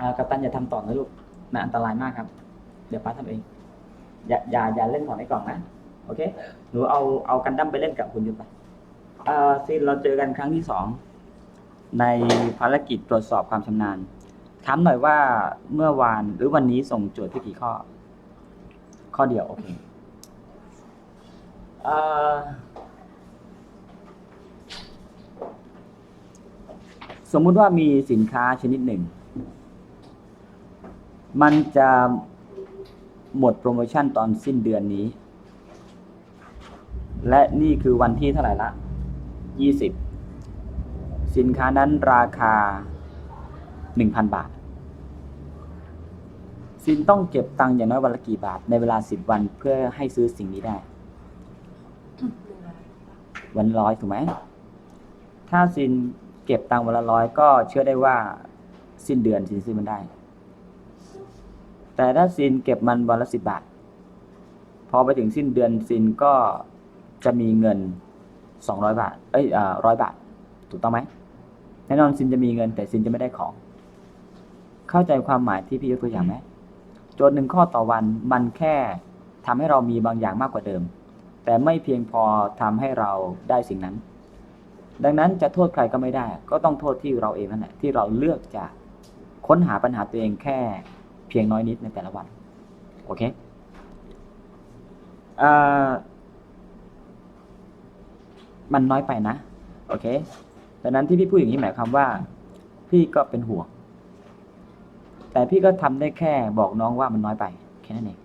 อ่ากัปตันอย่าทำต่อนะลูกมันอันตรายมากครับ เดี๋ยวป้าทำเอง อย่าอย่าอย่าเล่นของในกล่องนะ โอเค หนูเอาเอากันดั้มไปเล่นกับคุณยนไปอ่าซีนเราเจอกันครั้งที่สองในภารกิจตรวจสอบความชำนาญ ถามหน่อยว่าเมื่อวานหรือวันนี้ส่งโจทย์ที่กี่ข้อ ข้อเดียวโอเคเอ่อสมมุติว่ามีสินค้าชนิดหนึ่ง มันจะหมดโปรโมชั่นตอนสิ้นเดือนนี้ และนี่คือวันที่เท่าไหร่ละ 20 สินค้านั้นราคา 1,000 บาทซินต้องเก็บตังค์อย่างน้อยวันละกี่บาท ในเวลา 10 วันเพื่อให้ซื้อสิ่งนี้ได้ วันร้อยถูกไหม ถ้าซินเก็บตังค์วันละร้อยก็เชื่อได้ว่าสิ้นเดือนซินซื้อมันได้ แต่ถ้าซินเก็บมันวันละสิบบาท พอไปถึงสิ้นเดือนซินก็จะมีเงินสองร้อยบาท เอ้ยร้อยบาท ถูกต้องไหมแน่นอนซินจะมีเงิน แต่ซินจะไม่ได้ของ เข้าใจความหมายที่พี่ยกตัวอย่างไหมโจทย์หนึ่งข้อต่อวันมันแค่ทำให้เรามีบางอย่างมากกว่าเดิม แต่ไม่เพียงพอทำให้เราได้สิ่งนั้น ดังนั้นจะโทษใครก็ไม่ได้ ก็ต้องโทษที่เราเองนั่นแหละที่เราเลือกจะค้นหาปัญหาตัวเองแค่ เพียงน้อยนิดในแต่ละวัน โอเคเอ่อมันน้อยไปนะ โอเคดังนั้นที่พี่พูดอย่างนี้หมายความว่า พี่ก็เป็นห่วง แต่พี่ก็ทำได้แค่บอกน้องว่ามันน้อยไป แค่นั้นเอง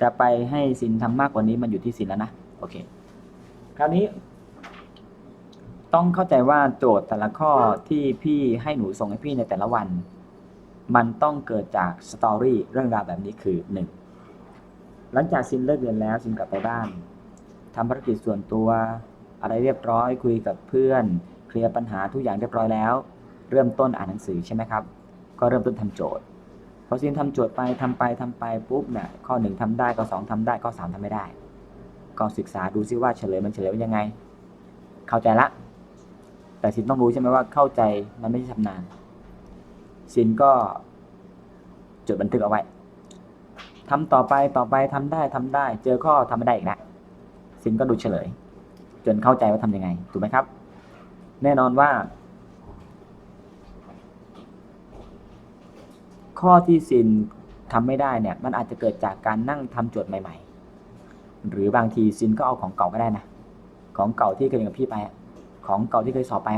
จะไปให้สินทำมากกว่านี้มันอยู่ที่สินแล้วนะ โอเค คราวนี้ ต้องเข้าใจว่าโจทย์แต่ละข้อที่พี่ให้หนูส่งให้พี่ในแต่ละวัน มันต้องเกิดจากสตอรี่เรื่องราวแบบนี้คือหนึ่งหลังจากซินเลิกเรียนแล้วซินกลับไปบ้านทำภารกิจส่วนตัว อะไรเรียบร้อยคุยกับเพื่อน เคลียร์ปัญหาทุกอย่างเรียบร้อยแล้ว เริ่มต้นอ่านหนังสือใช่ไหมครับ ก็เริ่มต้นทำโจทย์พอซินทำโจทย์ไปทำไปทำไปปุ๊บเนี่ยข้อหนึ่งทำได้ข้อสองทำได้ข้อสามทำไม่ได้ก็ศึกษาดูซิว่าเฉลยมันเฉลยว่ายังไง เข้าใจละ แต่ซินต้องรู้ใช่ไหมว่าเข้าใจมันไม่ใช่ชำนาญ ซินก็จดบันทึกเอาไว้ทำต่อไปต่อไปทำได้ทำได้ เจอข้อทำไม่ได้อีกนะซินก็ดูเฉลย จนเข้าใจว่าทำยังไงถูกไหมครับ แน่นอนว่า ข้อที่ซินทำไม่ได้เนี่ยมันอาจจะเกิดจากการนั่งทำโจทย์ใหม่ ๆ หรือบางทีซินก็เอาของเก่าก็ได้นะของเก่าที่เคยเรียนกับพี่ไปของเก่าที่เคยสอบไป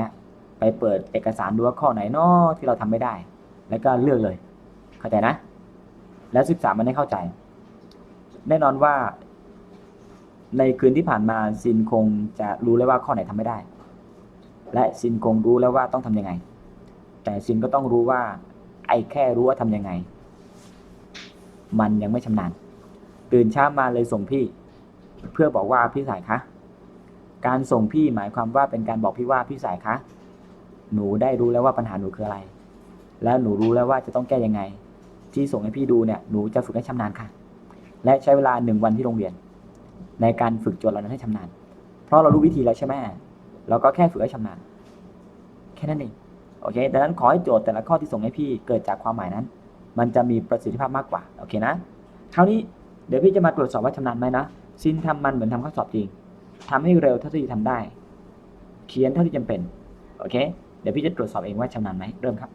ไปเปิดเอกสารดูว่าข้อไหนนอที่เราทำไม่ได้ แล้วก็เลือกเลย เข้าใจนะ แล้วศึกษามันให้เข้าใจ แน่นอนว่า ในคืนที่ผ่านมาซินคงจะรู้แล้วว่าข้อไหนทำไม่ได้ และซินคงรู้แล้วว่าต้องทำยังไง แต่ซินก็ต้องรู้ว่า ไอ้แค่รู้ว่าทำยังไง มันยังไม่ชำนาญ ตื่นเช้ามาเลยส่งพี่ เพื่อบอกว่าพี่สายคะการส่งพี่หมายความว่าเป็นการบอกพี่ว่าพี่สายคะ หนูได้รู้แล้วว่าปัญหาหนูคืออะไร แล้วหนูรู้แล้วว่าจะต้องแก้ยังไง ที่ส่งให้พี่ดูเนี่ยหนูจะฝึกให้ชำนาญค่ะ และใช้เวลาหนึ่งวันที่โรงเรียน ในการฝึกโจทย์เหล่านั้นให้ชำนาญ เพราะเรารู้วิธีแล้วใช่ไหมเราก็แค่ฝึกให้ชำนาญ แค่นั้นเองโอเคดังนั้นขอให้โจทย์แต่ละข้อที่ส่งให้พี่เกิดจากความหมายนั้น มันจะมีประสิทธิภาพมากกว่าโอเคนะคราวนี้เดี๋ยวพี่จะมาตรวจสอบว่าชำนาญไหมนะซินทำมันเหมือนทำข้อสอบจริงทำให้เร็วเท่าที่จะทำได้ เขียนเท่าที่จำเป็นโอเคเดี๋ยวพี่จะตรวจสอบเองว่าชำนาญไหมเริ่มครับ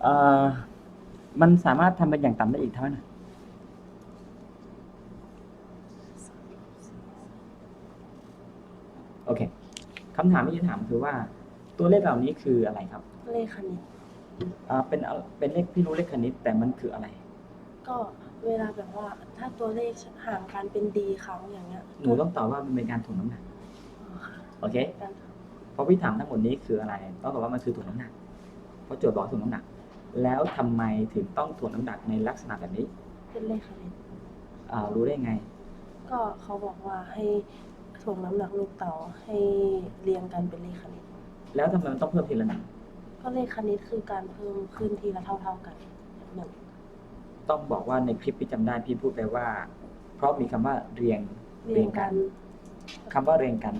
เอ่อมันสามารถทำเป็นอย่างต่ำได้อีกเท่าไหร่นะโอเคคำถามที่จะถามคือว่า ตัวเลขเหล่านี้คืออะไรครับเลขคณิตอ่าเป็นเอาเป็นเลขพี่รู้เลขคณิตแต่มันคืออะไร ก็เวลาแบบว่า ถ้าตัวเลขห่างกันเป็นดีครั้งอย่างเงี้ยหนูต้องตอบว่ามันเป็นการถ่วงน้ำหนักอ๋อค่ะโอเค การ เพราะพี่ถามทั้งหมดนี้คืออะไรต้องตอบว่ามันคือถ่วงน้ำหนัก เพราะโจทย์บอกถ่วงน้ำหนัก แล้วทำไมถึงต้องถ่วงน้ำหนักในลักษณะแบบนี้เป็นเลขคณิตอ่ารู้ได้ไง ก็เขาบอกว่าให้ถ่วงน้ำหนักลูกเต๋าให้เรียงกันเป็นเลขคณิต แล้วทำไมมันต้องเพิ่มทีละหนึ่งก็เลขคณิตคือการเพิ่มขึ้นทีละเท่า ๆกันเหมือนต้องบอกว่าในคลิปพี่จำได้พี่พูดไปว่า เพราะมีคำว่าเรียง เรียงกัน คำว่าเรียงกัน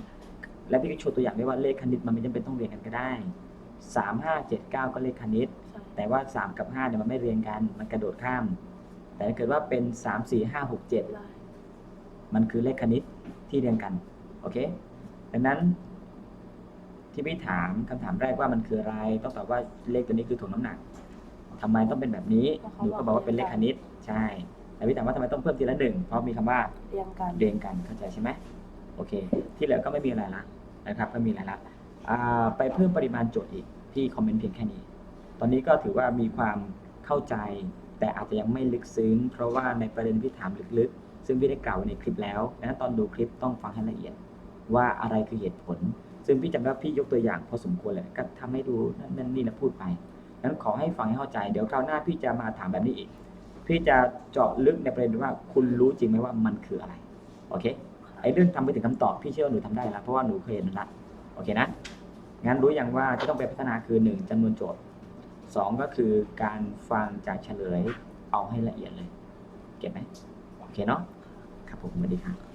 และพี่ก็โชว์ตัวอย่างได้ว่าเลขคณิตมันไม่จำเป็นต้องเรียงกันก็ได้สามห้าเจ็ดเก้าก็เลขคณิต ใช่ แต่ว่าสามกับห้าเนี่ยมันไม่เรียงกัน มันกระโดดข้าม แต่ถ้าเกิดว่าเป็นสามสี่ห้าหกเจ็ดได้มันคือเลขคณิตที่เรียงกัน โอเค ดังนั้นที่พี่ถามคำถามแรกว่ามันคืออะไร ต้องตอบว่าเลขตัวนี้คือถ่วงน้ำหนักทำไมต้องเป็นแบบนี้หนูก็บอกว่าเป็นเลขคณิต ใช่ แต่พี่ถามว่าทำไมต้องเพิ่มทีละหนึ่ง เพราะมีคำว่าเรียงกัน เรียงกัน เข้าใจใช่ไหมโอเค ที่เหลือก็ไม่มีอะไรละนะครับ ไม่มีอะไรละอ่าไปเพิ่มปริมาณโจทย์อีก พี่คอมเมนต์เพียงแค่นี้ ตอนนี้ก็ถือว่ามีความเข้าใจ แต่อาจจะยังไม่ลึกซึ้ง เพราะว่าในประเด็นที่ถามลึกๆ ซึ่งพี่ได้กล่าวในคลิปแล้วดังนั้นตอนดูคลิปต้องฟังให้ละเอียด ว่าอะไรคือเหตุผล ซึ่งพี่จำได้พี่ยกตัวอย่างพอสมควรเลยก็ทำให้ดูนั่นนี่นะพูดไปดังนั้นขอให้ฟังให้เข้าใจเดี๋ยวคราวหน้าพี่จะมาถามแบบนี้อีก พี่จะเจาะลึกในประเด็นว่าคุณรู้จริงไหมว่ามันคืออะไรโอเคไอ้เรื่องทำไปถึงคำตอบพี่เชื่อว่าหนูทำได้แล้วเพราะว่าหนูเคยเห็นมันละโอเคนะงั้นรู้อยังว่าจะต้องไปพัฒนาคือหนึ่งจำนวนโจทย์ สองก็คือการฟังจากเฉลยเอาให้ละเอียดเลย เก็บไหมโอเคเนาะครับผมสวัสดีครับ